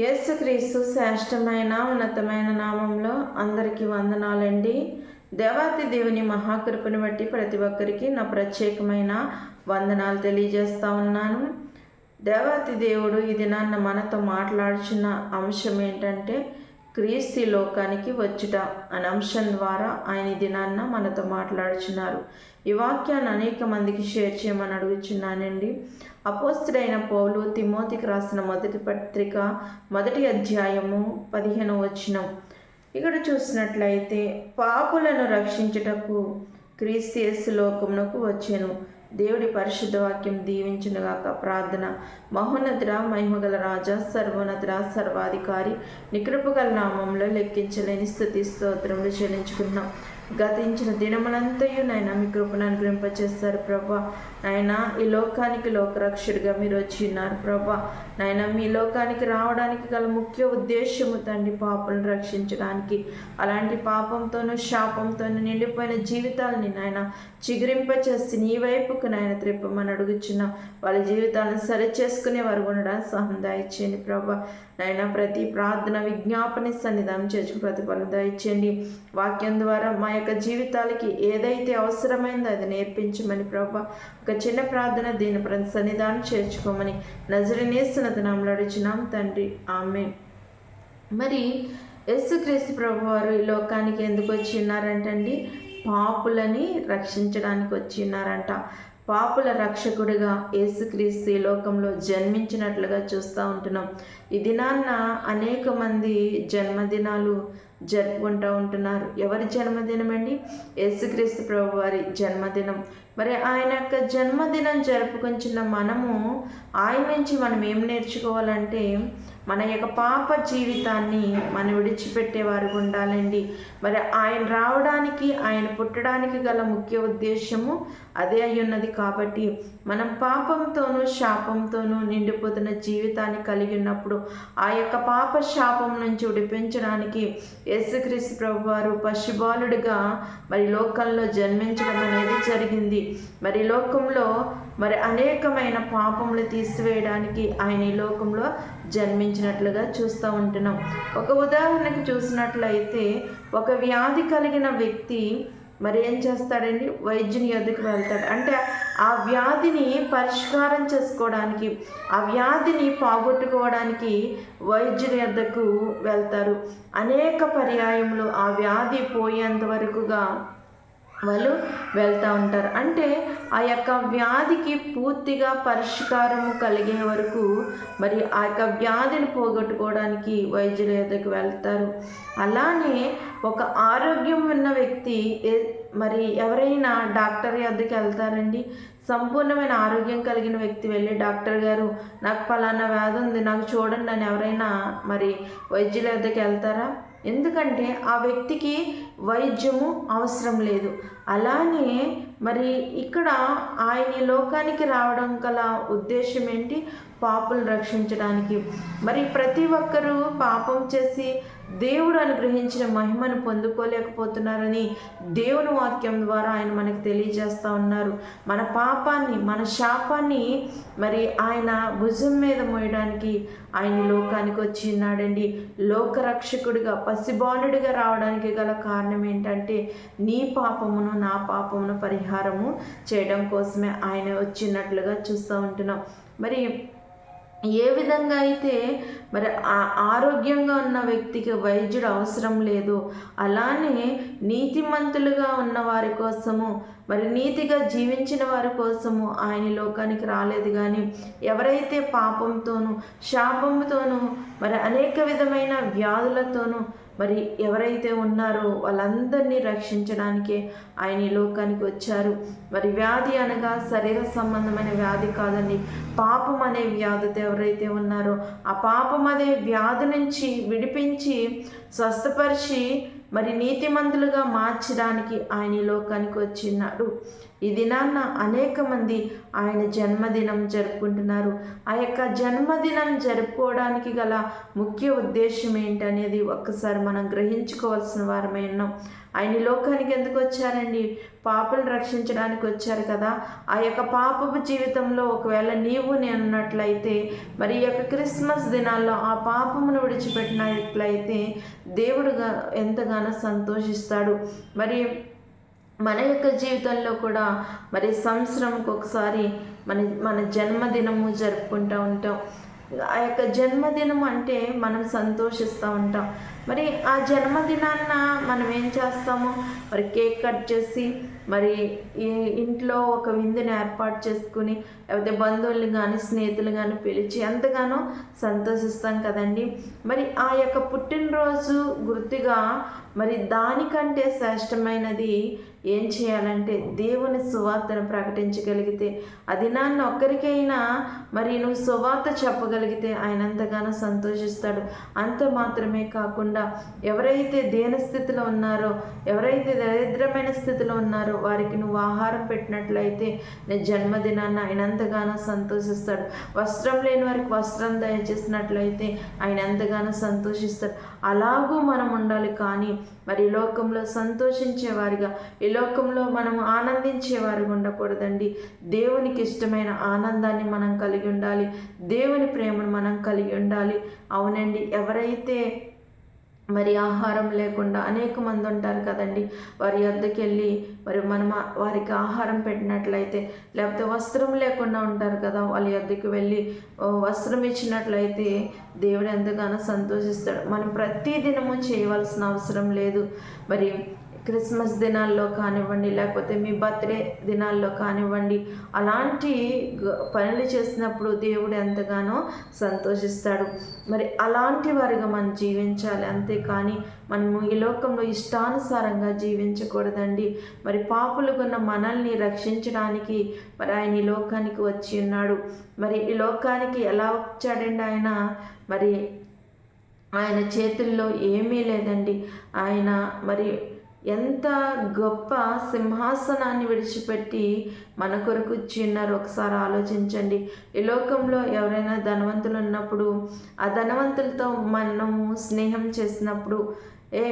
యేసుక్రీస్తు శ్రేష్టమైన ఉన్నతమైన నామంలో అందరికీ వందనాలండి. దేవాతి దేవుని మహాకృపను బట్టి ప్రతి ఒక్కరికి నా ప్రత్యేకమైన వందనాలు తెలియజేస్తా ఉన్నాను. దేవాతి దేవుడు ఈ దినాన్న మనతో మాట్లాడుచున్న అంశం ఏంటంటే క్రీస్తు లోకానికి వచ్చుట అనే అంశం ద్వారా ఆయన దినాన్న మనతో మాట్లాడుచున్నారు. ఈ వాక్యాన్ని అనేక మందికి షేర్ చేయమని అడుగుచున్నానండి. అపోస్తుడైన పౌలు తిమోతికి రాసిన మొదటి పత్రిక మొదటి అధ్యాయము పదిహేను వచనం. ఇక్కడ చూసినట్లయితే పాపులను రక్షించుటకు క్రీస్తు లోకమునకు వచ్చాను. దేవుడి పరిశుద్ధ వాక్యం దీవించునుగాక ప్రార్థన. మహోన్నతుడ మహిమగల రాజా సర్వోన్నతుడ సర్వాధికారి నికృపగల నామంలో లెక్కించలేని స్థుతి స్తోత్రములు చెల్లించుకున్నాం గతించిన దినములంతయు నాయన మీ కృపను అనుగ్రహింపచేస్తారు ప్రభా. నాయన ఈ లోకానికి లోకరక్షుడిగా మీరు వచ్చి ఉన్నారు ప్రభా. నాయన మీ లోకానికి రావడానికి గల ముఖ్య ఉద్దేశము తండ్రి పాపలను రక్షించడానికి. అలాంటి పాపంతోనూ శాపంతోనూ నిండిపోయిన జీవితాలని నాయన చిగురింపచేసి నీ వైపుకు నాయన త్రిప్పమని అడుగుచున్న. వాళ్ళ జీవితాలను సరి చేసుకునే వారు ఉండడానికి సహం దయచేయండి ప్రభా. నాయన ప్రతి ప్రార్థన విజ్ఞాపన సన్నిధానం చేర్చుకు ప్రతిఫలం దయచేయండి. వాక్యం ద్వారా మా యొక్క జీవితాలకి ఏదైతే అవసరమైందో అది నేర్పించమని ప్రభా ఒక చిన్న ప్రార్థన దీని ప్రతి సన్నిధానం చేర్చుకోమని నజరనేస్తున్న తనంలో అడిచినాం తండ్రి. ఆమె మరి యేసుక్రీస్తు ప్రభు వారు ఈ లోకానికి ఎందుకు వచ్చి ఉన్నారంటండి? పాపులని రక్షించడానికి వచ్చి ఉన్నారంట. పాపుల రక్షకుడిగా యేసుక్రీస్తు ఈ లోకంలో జన్మించినట్లుగా చూస్తూ ఉంటున్నాం. ఈ దినాన్న అనేక మంది జన్మదినాలు జరుపుకుంటూ ఉంటున్నారు. ఎవరి జన్మదినం అండి యేసుక్రీస్తు ప్రభు వారి జన్మదినం. మరి ఆయన యొక్క జన్మదినం జరుపుకుంటున్న మనము ఆయన నుంచి మనం ఏం నేర్చుకోవాలంటే మన యొక్క పాప జీవితాన్ని మనం విడిచిపెట్టేవారు ఉండాలండి. మరి ఆయన రావడానికి ఆయన పుట్టడానికి గల ముఖ్య ఉద్దేశము అదే అయి ఉన్నది కాబట్టి మనం పాపంతోనూ శాపంతోనూ నిండిపోతున్న జీవితాన్ని కలిగి ఉన్నప్పుడు ఆ యొక్క పాప శాపం నుంచి విడిపించడానికి యేసుక్రీస్తు ప్రభు వారు పశుబాలుడిగా మరి లోకంలో జన్మించడం అనేది జరిగింది. మరి లోకంలో మరి అనేకమైన పాపములు తీసివేయడానికి ఆయన ఈ లోకంలో జన్మించినట్లుగా చూస్తూ ఉంటున్నాం. ఒక ఉదాహరణకు చూసినట్లయితే ఒక వ్యాధి కలిగిన వ్యక్తి మరి ఏం చేస్తాడండి? వైద్యుని ఎదుకు వెళ్తాడు. అంటే ఆ వ్యాధిని పరిష్కారం చేసుకోవడానికి ఆ వ్యాధిని పోగొట్టుకోవడానికి వైద్యుని ఎద్దకు వెళ్తారు. అనేక పర్యాయములు ఆ వ్యాధి పోయేంత వరకుగా వాళ్ళు వెళ్తూ ఉంటారు. అంటే ఆ యొక్క వ్యాధికి పూర్తిగా పరిష్కారం కలిగే వరకు మరి ఆ యొక్క వ్యాధిని పోగొట్టుకోవడానికి వైద్యుల యొద్దకు వెళ్తారు. అలానే ఒక ఆరోగ్యం ఉన్న వ్యక్తి మరి ఎవరైనా డాక్టర్ వద్దకు వెళ్తారండి. సంపూర్ణమైన ఆరోగ్యం కలిగిన వ్యక్తి వెళ్ళి డాక్టర్ గారు నాకు ఫలానా వ్యాధి ఉంది నాకు చూడండి అని ఎవరైనా మరి వైద్యుల వద్దకు వెళ్తారా? ఎందుకంటే ఆ వ్యక్తికి వైద్యము అవసరం లేదు. అలానే మరి ఇక్కడ ఆయన ఈ లోకానికి రావడం గల ఉద్దేశం ఏంటి? పాపులు రక్షించడానికి. మరి ప్రతి ఒక్కరూ పాపం చేసి దేవుడు అనుగ్రహించిన మహిమను పొందుకోలేకపోతున్నారని దేవుని వాక్యం ద్వారా ఆయన మనకు తెలియజేస్తూ ఉన్నారు. మన పాపాన్ని మన శాపాన్ని మరి ఆయన భుజం మీద మోయడానికి ఆయన లోకానికి వచ్చి ఉన్నాడండి. లోకరక్షకుడిగా పసిబాలుడిగా రావడానికి గల కారణం ఏంటంటే నీ పాపమును నా పాపమును పరిహారము చేయడం కోసమే ఆయన వచ్చినట్లుగా చూస్తూ ఉంటున్నాం. మరి ఏ విధంగా అయితే మరి ఆ ఆరోగ్యంగా ఉన్న వ్యక్తికి వైద్యుడు అవసరం లేదు అలానే నీతిమంతులుగా ఉన్న వారి కోసము మరి నీతిగా జీవించిన వారి కోసము ఆయన లోకానికి రాలేదు కానీ ఎవరైతే పాపంతోనూ శాపంతోనూ మరి అనేక విధమైన వ్యాధులతోనూ మరి ఎవరైతే ఉన్నారో వాళ్ళందరినీ రక్షించడానికే ఆయన ఈ లోకానికి వచ్చారు. మరి వ్యాధి అనగా శరీర సంబంధమైన వ్యాధి కాదండి. పాపం అనే వ్యాధితో ఎవరైతే ఉన్నారో ఆ పాపం అనే వ్యాధి నుంచి విడిపించి స్వస్థపరిచి మరి నీతిమంతులుగా మార్చడానికి ఆయన ఈ లోకానికి వచ్చినాడు. ఈ దినాన్న అనేక మంది ఆయన జన్మదినం జరుపుకుంటున్నారు. ఆ యొక్క జన్మదినం జరుపుకోవడానికి గల ముఖ్య ఉద్దేశం ఏంటనేది ఒక్కసారి మనం గ్రహించుకోవాల్సిన వారమై ఉన్నాం. ఆయన లోకానికి ఎందుకు వచ్చారండి? పాపను రక్షించడానికి వచ్చారు కదా. ఆ యొక్క పాపపు జీవితంలో ఒకవేళ నీవు నేనున్నట్లయితే మరి ఈ యొక్క క్రిస్మస్ దినాల్లో ఆ పాపమును విడిచిపెట్టినట్లయితే దేవుడుగా ఎంతగానో సంతోషిస్తాడు. మరి మన యొక్క జీవితంలో కూడా మరి సంవత్సరంకి ఒకసారి మన మన జన్మదినము జరుపుకుంటూ ఉంటాం. ఆ యొక్క జన్మదినం అంటే మనం సంతోషిస్తూ ఉంటాం. మరి ఆ జన్మదినాన్న మనం ఏం చేస్తాము? మరి కేక్ కట్ చేసి మరి ఇంట్లో ఒక విందుని ఏర్పాటు చేసుకుని లేకపోతే బంధువుల్ని కానీ స్నేహితులు కానీ పిలిచి ఎంతగానో సంతోషిస్తాం కదండి. మరి ఆ యొక్క పుట్టినరోజు గుర్తుగా మరి దానికంటే శ్రేష్టమైనది ఏం చేయాలంటే దేవుని సువార్తను ప్రకటించగలిగితే అది నాన్న ఒక్కరికైనా మరి నువ్వు సువార్త చెప్పగలిగితే ఆయన ఎంతగానో సంతోషిస్తాడు. అంత మాత్రమే కాకుండా ఎవరైతే దేన స్థితిలో ఉన్నారో ఎవరైతే దరిద్రమైన స్థితిలో ఉన్నారో వారికి నువ్వు ఆహారం పెట్టినట్లయితే నీ జన్మదినాన్ని ఆయన ఎంతగానో సంతోషిస్తాడు. వస్త్రం లేని వారికి వస్త్రం దయచేసినట్లయితే ఆయన ఎంతగానో సంతోషిస్తాడు. అలాగూ మనం ఉండాలి కానీ మరి లోకంలో సంతోషించేవారిగా ఈ లోకంలో మనం ఆనందించేవారు ఉండకూడదండి. దేవునికి ఇష్టమైన ఆనందాన్ని మనం కలిగి ఉండాలి. దేవుని ప్రేమను మనం కలిగి ఉండాలి. అవునండి ఎవరైతే మరి ఆహారం లేకుండా అనేక మంది ఉంటారు కదండి వారి వద్దకు వెళ్ళి మరి మనం వారికి ఆహారం పెట్టినట్లయితే లేకపోతే వస్త్రం లేకుండా ఉంటారు కదా వాళ్ళ వద్దకు వెళ్ళి వస్త్రం ఇచ్చినట్లయితే దేవుడు ఎంతగానో సంతోషిస్తాడు. మనం ప్రతి దినము చేయవలసిన అవసరం లేదు. మరి క్రిస్మస్ దినాల్లో కానివ్వండి లేకపోతే మీ బర్త్డే దినాల్లో కానివ్వండి అలాంటి పనులు చేసినప్పుడు దేవుడు ఎంతగానో సంతోషిస్తాడు. మరి అలాంటి వారిగా మనం జీవించాలి అంతేకాని మనము ఈ లోకంలో ఇష్టానుసారంగా జీవించకూడదండి. మరి పాపులుగున్న మనల్ని రక్షించడానికి మరి ఆయన ఈ లోకానికి వచ్చి ఉన్నాడు. మరి ఈ లోకానికి ఎలా వచ్చాడండి ఆయన? మరి ఆయన చేతుల్లో ఏమీ లేదండి. ఆయన మరి ఎంత గొప్ప సింహాసనాన్ని విడిచిపెట్టి మన కొరకు చిన్నారు ఒకసారి ఆలోచించండి. ఈ లోకంలో ఎవరైనా ధనవంతులు ఉన్నప్పుడు ఆ ధనవంతులతో మనము స్నేహం చేసినప్పుడు ఏ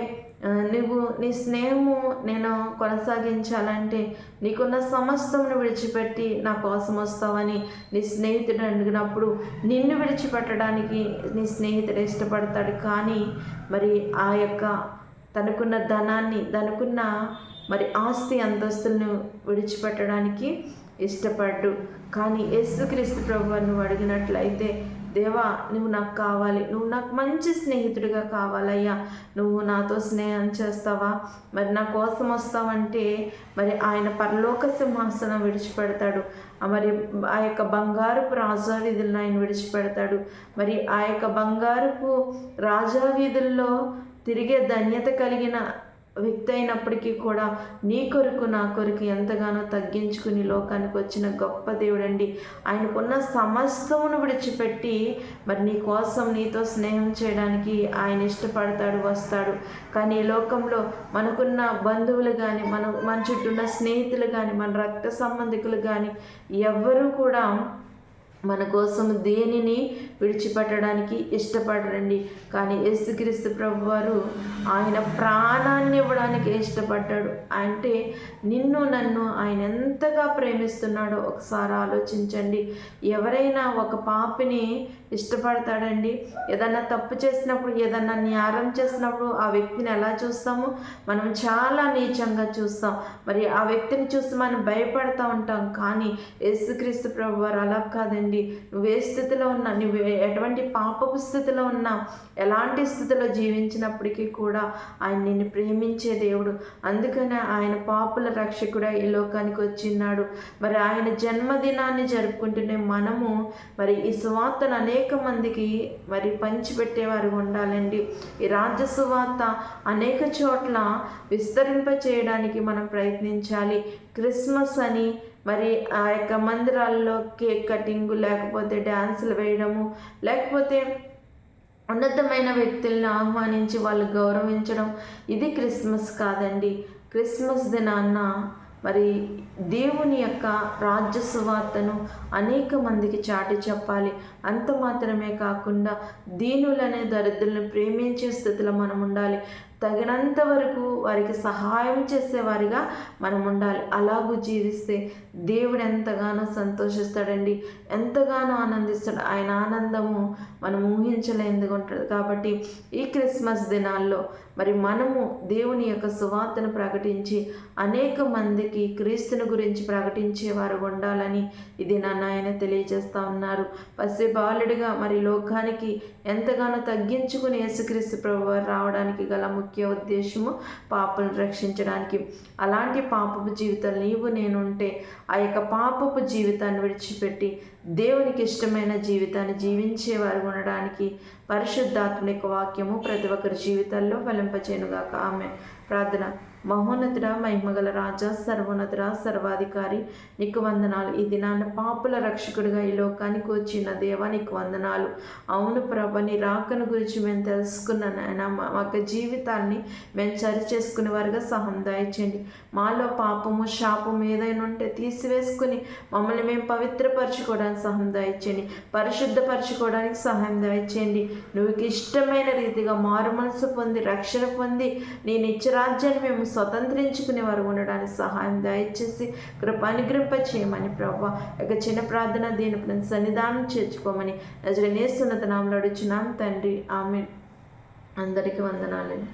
నువ్వు నీ స్నేహము నేను కొనసాగించాలంటే నీకున్న సమస్తమును విడిచిపెట్టి నా కోసం వస్తావని నీ స్నేహితుడు అడిగినప్పుడు నిన్ను విడిచిపెట్టడానికి నీ స్నేహితుడు ఇష్టపడతాడు. కానీ మరి ఆ యొక్క తనకున్న ధనాన్ని తనకున్న మరి ఆస్తి అంతస్తులను విడిచిపెట్టడానికి ఇష్టపడ్డు. కానీ యేసుక్రీస్తు ప్రభు నువ్వు అడిగినట్లయితే దేవా నువ్వు నాకు కావాలి. నువ్వు నాకు మంచి స్నేహితుడిగా కావాలయ్యా. నువ్వు నాతో స్నేహం చేస్తావా? మరి నా కోసం వస్తావంటే మరి ఆయన పరలోక సింహాసనం విడిచిపెడతాడు. మరి ఆ యొక్క బంగారపు రాజా వీధులను ఆయన విడిచిపెడతాడు. మరి ఆ యొక్క బంగారపు రాజా వీధుల్లో తిరిగే ధన్యత కలిగిన వ్యక్తి అయినప్పటికీ కూడా నీ కొరకు నా కొరకు ఎంతగానో తగ్గించుకుని లోకానికి వచ్చిన గొప్ప దేవుడండి. ఆయనకున్న సమస్తమును విడిచిపెట్టి మరి నీ కోసం నీతో స్నేహం చేయడానికి ఆయన ఇష్టపడతాడు వస్తాడు. కానీ ఈ లోకంలో మనకున్న బంధువులు కానీ మన మన చుట్టూ ఉన్న స్నేహితులు కానీ మన రక్త సంబంధికులు కానీ ఎవ్వరూ కూడా మన కోసం దేనిని విడిచిపెట్టడానికి ఇష్టపడరండి. కానీ యేసుక్రీస్తు ప్రభు వారు ఆయన ప్రాణాన్ని ఇవ్వడానికి ఇష్టపడ్డాడు. అంటే నిన్ను నన్ను ఆయన ఎంతగా ప్రేమిస్తున్నాడో ఒకసారి ఆలోచించండి. ఎవరైనా ఒక పాపిని ఇష్టపడతాడండి. ఏదన్నా తప్పు చేసినప్పుడు ఏదన్నా న్యారం చేసినప్పుడు ఆ వ్యక్తిని ఎలా చూస్తాము? మనం చాలా నీచంగా చూస్తాం. మరి ఆ వ్యక్తిని చూసి మనం భయపడతా ఉంటాం. కానీ యేసుక్రీస్తు ప్రభు వారు అలా కాదండి. నువ్వు ఏ స్థితిలో ఉన్నా నువ్వు ఎటువంటి పాపపు స్థితిలో ఉన్నా ఎలాంటి స్థితిలో జీవించినప్పటికీ కూడా ఆయన నిన్ను ప్రేమించే దేవుడు. అందుకనే ఆయన పాపుల రక్షకుడా ఈ లోకానికి వచ్చిన్నాడు. మరి ఆయన జన్మదినాన్ని జరుపుకుంటూనే మనము మరి ఈ సువార్తను అనేక అనేక మందికి మరి పంచిపెట్టేవారు ఉండాలండి. ఈ రాజ్య సువార్త అనేక చోట్ల విస్తరింప చేయడానికి మనం ప్రయత్నించాలి. క్రిస్మస్ అని మరి ఆ యొక్క మందిరాల్లో కేక్ కటింగ్ లేకపోతే డ్యాన్సులు వేయడము లేకపోతే ఉన్నతమైన వ్యక్తులను ఆహ్వానించి వాళ్ళు గౌరవించడం ఇది క్రిస్మస్ కాదండి. క్రిస్మస్ దినాన్న మరి దేవుని యొక్క రాజ్య సువార్తను అనేక మందికి చాటి చెప్పాలి. అంత మాత్రమే కాకుండా దీనులనే దరిద్రులను ప్రేమించే స్థితిలో మనం ఉండాలి. తగినంత వరకు వారికి సహాయం చేసేవారిగా మనం ఉండాలి. అలాగూ జీవిస్తే దేవుడు ఎంతగానో సంతోషిస్తాడండి. ఎంతగానో ఆనందిస్తాడు. ఆయన ఆనందము మనం ఊహించలేందుకు ఉంటుంది. కాబట్టి ఈ క్రిస్మస్ దినాల్లో మరి మనము దేవుని యొక్క సువార్తను ప్రకటించి అనేక మందికి క్రీస్తుని గురించి ప్రకటించేవారు ఉండాలని ఇది నాన్న ఆయన తెలియజేస్తూ ఉన్నారు. పసి బాలుడిగా మరి లోకానికి ఎంతగానో తగ్గించుకుని యేసుక్రీస్తు ప్రభు రావడానికి గల ముఖ్య ముఖ్య ఉద్దేశము పాపను రక్షించడానికి. అలాంటి పాపపు జీవితం నీవు నేనుంటే ఆ యొక్క పాపపు జీవితాన్ని విడిచిపెట్టి దేవునికి ఇష్టమైన జీవితాన్ని జీవించేవారు ఉండడానికి పరిశుద్ధాత్మక వాక్యము ప్రతి ఒక్కరి జీవితాల్లో ఫలింపచేయనుగాక. ఆమె ప్రార్థన. మహోన్నతుడ మహిమగల రాజా సర్వోన్నతుడ సర్వాధికారి నీకు వందనాలు. ఈ దినాన్న పాపుల రక్షకుడిగా ఈ లోకానికి వచ్చిన దేవా నీకు వందనాలు. అవును ప్రభ నీ రాకను గురించి మేము తెలుసుకున్న నాయన మా యొక్క జీవితాన్ని మేము సరి చేసుకునే వారుగా సహం దాయించండి మాలో పాపము శాపము ఏదైనా ఉంటే తీసివేసుకుని మమ్మల్ని మేము పవిత్రపరచుకోవడానికి సహం దాయించండి పరిశుద్ధపరచుకోవడానికి సహాయం దాయించండి నువ్వు ఇష్టమైన రీతిగా మారు మనసు పొంది రక్షణ పొంది నీ నిత్యరాజ్యాన్ని మేము స్వతంత్రించుకునే వారు ఉండడానికి సహాయం దయచేసి కృపానుగ్రహింప చేయమని ప్రభా యొక్క చిన్న ప్రార్థన దీని సన్నిధానం చేర్చుకోమని నజరనేస్తున్నత నామలు అడుచున్నాం. తండ్రి ఆమె అందరికీ వందనాలండి